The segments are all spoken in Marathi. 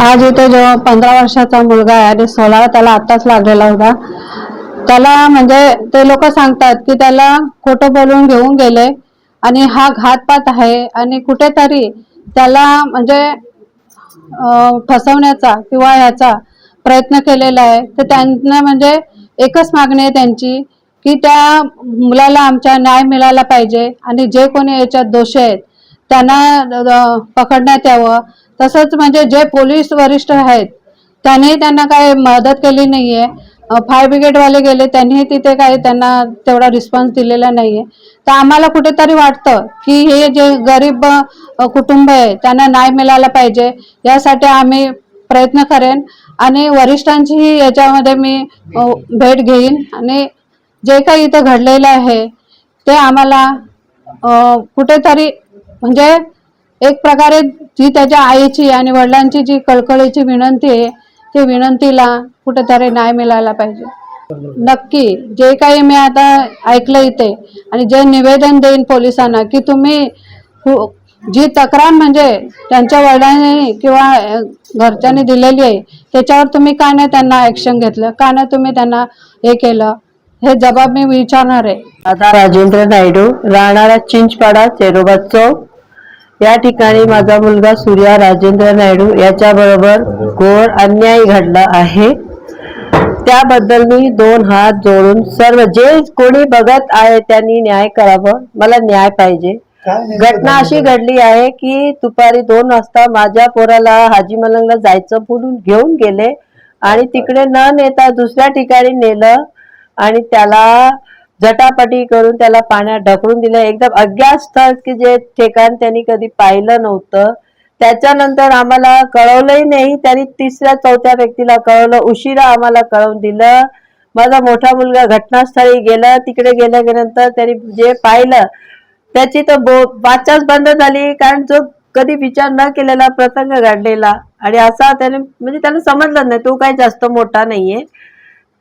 आज इथे जो पंधरा वर्षाचा मुलगा आहे आणि सोळा त्याला आत्ताच लागलेला होता त्याला म्हणजे ते लोक सांगतात की त्याला खोटं बोलून घेऊन गेले आणि हा घातपात आहे आणि कुठेतरी त्याला म्हणजे फसवण्याचा किंवा याचा प्रयत्न केलेला आहे. तर त्यांना म्हणजे एकच मागणी आहे त्यांची की त्या मुलाला आमच्या न्याय मिळाला पाहिजे आणि जे कोणी याच्यात दोषी आहेत त्यांना पकडण्यात यावं. तसंच म्हणजे जे पोलीस वरिष्ठ आहेत त्यांनी त्यांना काही मदत केली आहे फायर ब्रिगेडवाले गेले त्यांनीही तिथे काही त्यांना तेवढा रिस्पॉन्स दिलेला नाही आहे तर आम्हाला कुठेतरी वाटतं की हे जे गरीब कुटुंब आहे त्यांना न्याय मिळाला पाहिजे. यासाठी आम्ही प्रयत्न करेन आणि वरिष्ठांचीही याच्यामध्ये मी भेट घेईन. आणि जे काही इथं घडलेलं आहे ते आम्हाला कुठेतरी म्हणजे एक प्रकारे जी त्याच्या आईची आणि वडिलांची जी कळकळीची विनंती आहे ती विनंतीला कुठेतरी न्याय मिळायला पाहिजे. नक्की जे काही मी आता ऐकलं इथे आणि जे निवेदन देईन पोलिसांना की तुम्ही हो, जी तक्रार म्हणजे त्यांच्या वडिलांनी किंवा घरच्यांनी दिलेली आहे त्याच्यावर तुम्ही का नाही त्यांना ऍक्शन घेतलं? का नाही तुम्ही त्यांना हे केलं? हे जबाब मी विचारणार आहे. आता राजेंद्र नायडू राहणारा चिंचपाडा चेरोबा चौक. या ठिकाणी माझा मुलगा सूर्या राजेंद्र नायडू याच्या बरोबर घोर अन्याय घडला आहे. त्याबद्दल मी दोन हात जोडून सर्व जे कोणी बघत आहे त्यांनी न्याय करावं. मला न्याय पाहिजे. घटना अशी घडली आहे की दुपारी दोन वाजता माझ्या पोराला हाजी मलंगला जायचं बोलून घेऊन गेले आणि तिकडे न नेता दुसऱ्या ठिकाणी नेलं आणि त्याला जटापटी करून त्याला पाण्यात ढकलून दिलं. एकदम अज्ञात स्थळ की जे ठिकाण त्यांनी कधी पाहिलं नव्हतं त्याच्यानंतर आम्हाला कळवलंही नाही. त्यांनी तिसऱ्या चौथ्या व्यक्तीला कळवलं. उशिरा आम्हाला कळवून दिलं. माझा मोठा मुलगा घटनास्थळी गेला. तिकडे गेल्या गेल्यानंतर त्यांनी जे पाहिलं त्याची तर बो वाचाच बंद झाली. कारण जो कधी विचार न केलेला प्रसंग घडलेला. आणि असा त्याने म्हणजे त्याला समजलं नाही. तो काही जास्त मोठा नाहीये.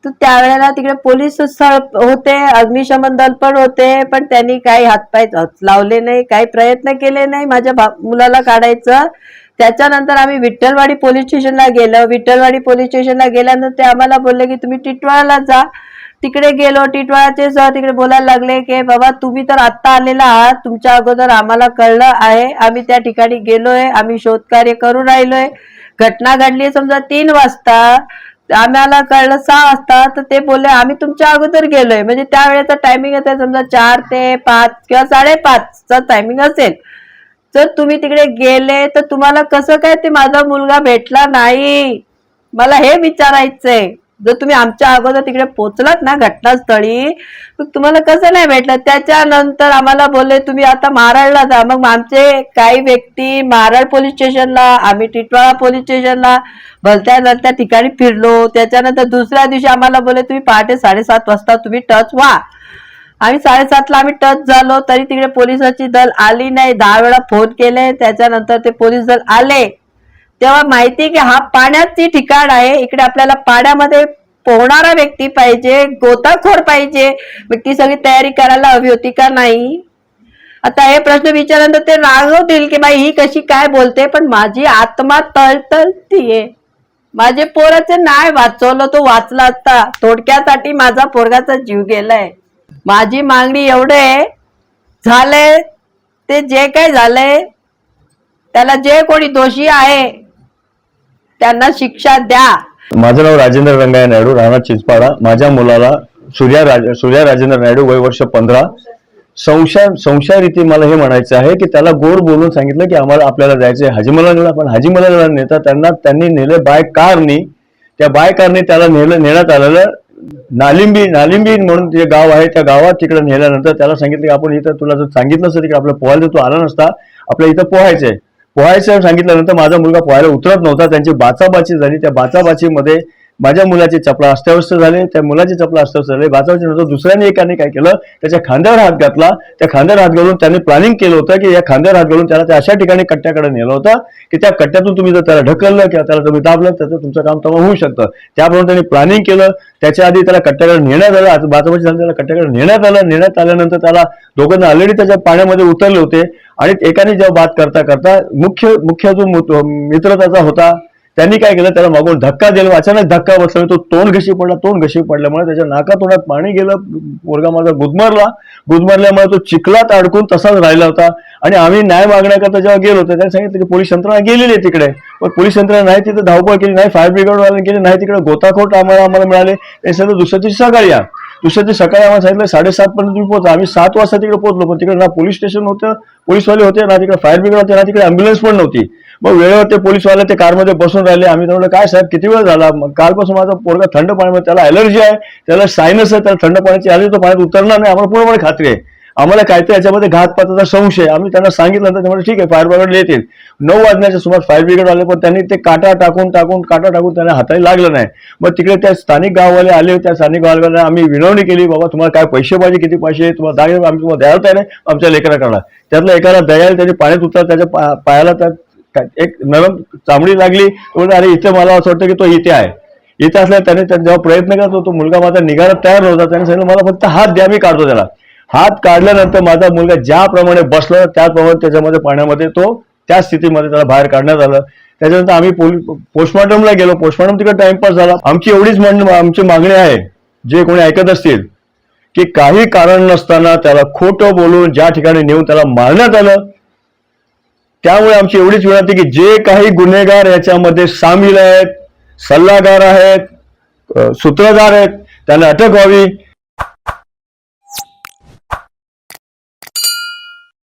तर त्यावेळेला तिकडे पोलीस स्थळ होते अग्निशमन दल पण होते पण त्यांनी काही हातपाय लावले नाही काही प्रयत्न केले नाही माझ्या मुलाला काढायचं. त्याच्यानंतर आम्ही विठ्ठलवाडी पोलीस स्टेशनला गेलो. विठ्ठलवाडी पोलीस स्टेशनला गेल्यानंतर ते आम्हाला बोलले की तुम्ही टिटवाळाला जा. तिकडे गेलो टिटवाळाचे सर तिकडे बोलायला लागले की बाबा तुम्ही तर आत्ता आलेला आहात. तुमच्या अगोदर आम्हाला कळलं आहे. आम्ही त्या ठिकाणी गेलोय. आम्ही शोधकार्य करून राहिलोय. घटना घडली समजा तीन वाजता. आम्हाला कळलं सहा वाजता तर ते बोलले आम्ही तुमच्या अगोदर गेलोय. म्हणजे त्यावेळेचा टायमिंग असेल समजा चार ते पाच किंवा साडेपाचचा टायमिंग असेल. जर तुम्ही तिकडे गेले तर तुम्हाला कसं काय ते माझा मुलगा भेटला नाही? मला हे विचारायचंय. जर तुम्ही आमच्या अगोदर तिकडे पोहोचलात ना घटनास्थळी तुम्हाला कसं नाही भेटलं? त्याच्यानंतर आम्हाला बोलले तुम्ही आता महाराळला जा. मग आमचे काही व्यक्ती महाराळ पोलीस स्टेशनला आम्ही टिटवाळा पोलीस स्टेशनला भलत्या नलत्या ठिकाणी फिरलो. त्याच्यानंतर दुसऱ्या दिवशी आम्हाला बोलले तुम्ही पहाटे साडेसात वाजता तुम्ही टच व्हा. आम्ही साडेसातला आम्ही टच झालो तरी तिकडे पोलिसाची दल आली नाही. दहा वेळा फोन केले त्याच्यानंतर ते पोलीस दल आले. तेव्हा माहिती की हा पाण्याचे ठिकाण आहे. इकडे आपल्याला पाण्यामध्ये पोहणारा व्यक्ती पाहिजे गोताखोर पाहिजे. व्यक्ती ती सगळी तयारी करायला हवी होती का नाही? आता हे प्रश्न विचारल्यानंतर ते रागवतील की बाई ही कशी काय बोलते? पण माझी आत्मा तळतळतीये. माझे पोराचे नाय वाचवलं तो वाचला असता. थोडक्यासाठी माझा पोरगाचा जीव गेलाय. माझी मागणी एवढे झालंय ते जे काय झालंय त्याला जे कोणी दोषी आहे त्यांना शिक्षा द्या. माझं नाव राजेंद्र रंगाय नायडू राणा चिंचपाडा. माझ्या मुलाला सूर्या राज सूर्या राजेंद्र नायडू वय वर्ष पंधरा. संशय रीती मला हे म्हणायचं आहे की त्याला गोड बोलून सांगितलं की आम्हाला आपल्याला जायचंय नेला पण हाजीमला नेता त्यांना त्यांनी नेलं बाय कारनी त्या बाय कारनी त्याला नेलं नेण्यात आलेलं नालिंबी नालिंबी म्हणून ते गाव आहे त्या गावात तिकडे नेल्यानंतर त्याला सांगितलं की आपण इथं तुला जर सांगितलं असतं की आपलं पोहायला तू आला नसता. आपल्या इथं पोहायचंय पोहायचं सांगितल्यानंतर माझा मुलगा पोहायला उतरत नव्हता. त्यांची बाचाबाची झाली. त्या बाचाबाचीमध्ये माझ्या मुलाचे चपला अस्ताव्यस्त झाले त्या मुलाचे चपला अस्ताव्यस्त झाले बाचाबाची नंतर दुसऱ्याने एकाने काय केलं त्याच्या खांद्यावर हात घातला. त्या खांद्यावर हात घालून त्याने प्लॅनिंग केलं होतं की या खांद्यावर हात घालून त्याला त्या अशा ठिकाणी कट्ट्याकडे नेलं होतं की त्या कट्ट्यातून तुम्ही जर त्याला ढकललं किंवा त्याला तुम्ही दाबलं तर तुमचं काम तेव्हा होऊ शकतं. त्याप्रमाणे त्यांनी प्लॅनिंग केलं. त्याच्या आधी त्याला कट्ट्याकडे नेण्यात आलं. आज बाचाबाची झाली त्याला कट्ट्याकडे नेण्यात आलं. नेण्यात आल्यानंतर त्याला दोघांना ऑलरेडी त्याच्या पाण्यामध्ये उतरले होते. आणि एकाने जेव्हा बात करता करता मुख्य मुख्य जो मु- मित्र त्याचा होता त्यांनी काय केलं? त्याला मागून धक्का दिला. अचानक धक्का बसला. तो तोंड घशी पडला. तोंड घशी पडल्यामुळे त्याच्या नाका तोंडात पाणी गेलं. पोरगा माझा गुदमरला. गुदमरल्यामुळे तो चिखलात अडकून तसाच राहिला होता. आणि आम्ही न्याय मागण्याकरता जेव्हा गेलो तर त्यांनी सांगितलं की पोलीस यंत्रणा गेलेली आहे तिकडे. पण पोलीस यंत्रणा नाही तिथे धावपळ केली नाही फायर ब्रिगेडवाल्यांनी केली नाही तिकडे गोताखोट आम्हाला आम्हाला मिळाले. ते सगळं दुसऱ्या दिवशी सकाळी या. दुसऱ्या दिवशी सकाळी आम्हाला सांगितलं साडेसात पर्यंत तुम्ही पोहोचा. आम्ही सात वाजता तिकडे पोहोचलो पण तिकडे ना पोलीस स्टेशन होतं पोलीसवाले होते ना तिकडे फायर ब्रिगेड होते ना तिकडे अँब्युलन्स पण नव्हती. मग वेळेवर ते पोलीसवाले ते कारमध्ये बसून राहिले. आम्ही त्यांना म्हटलं, काय साहेब किती वेळ झाला? मग कालपासून माझा पोरगा थंड पाण्यामध्ये त्याला अलर्जी आहे त्याला सायनस आहे त्याला थंड पाण्याची आली तो पाण्यात उतरणार नाही आम्हाला पूर्णपणे खात्री आहे. आम्हाला काय तर याच्यामध्ये घातपाताचा संशय आम्ही त्यांना सांगितलं तर त्यामुळे म्हणजे ठीक आहे फायर ब्रिगेड येतील. नऊ वाजण्याच्या सुमार फायर ब्रिगेड आले पण त्यांनी ते काटा टाकून टाकून काटा टाकून त्यांना हाताला लागलं नाही. मग तिकडे त्या स्थानिक गाववाले आले त्या स्थानिक गाववाल्याला आम्ही विनवणी केली बाबा तुम्हाला काय पैसे पाहिजे किती पैसे तुम्हाला दागिने आम्ही तुम्हाला द्यायला तयार आमच्या लेकरा करणार. त्यातला एकाला दयाल त्याच्या पाण्यात उतर त्याच्या पायाला त्या एक नरम चामडी लागली. अरे इथे मला असं वाटतं की तो इथे आहे. इथे असल्या त्याने त्या- जेव्हा प्रयत्न करत होतो मुलगा माझा निघायला तयार नव्हता. त्याने सांगितलं मला फक्त हात द्या मी काढतो त्याला. हात काढल्यानंतर माझा मुलगा ज्याप्रमाणे बसला त्याप्रमाणे त्याच्यामध्ये पाण्यामध्ये तो त्या स्थितीमध्ये त्याला बाहेर काढण्यात आलं. त्याच्यानंतर आम्ही पोस्टमॉर्टमला गेलो. पोस्टमॉर्टम तिकडे टाइमपास झाला. आमची एवढीच म्हण आमची मागणी आहे जे कोणी ऐकत असतील की काही कारण नसताना त्याला खोटं बोलून ज्या ठिकाणी नेऊन त्याला मारण्यात आलं त्यामुळे आमची एवढीच विनंती की जे काही गुन्हेगार याच्यामध्ये सामील आहेत सल्लागार आहेत सूत्रधार आहेत त्यांना अटक व्हावी.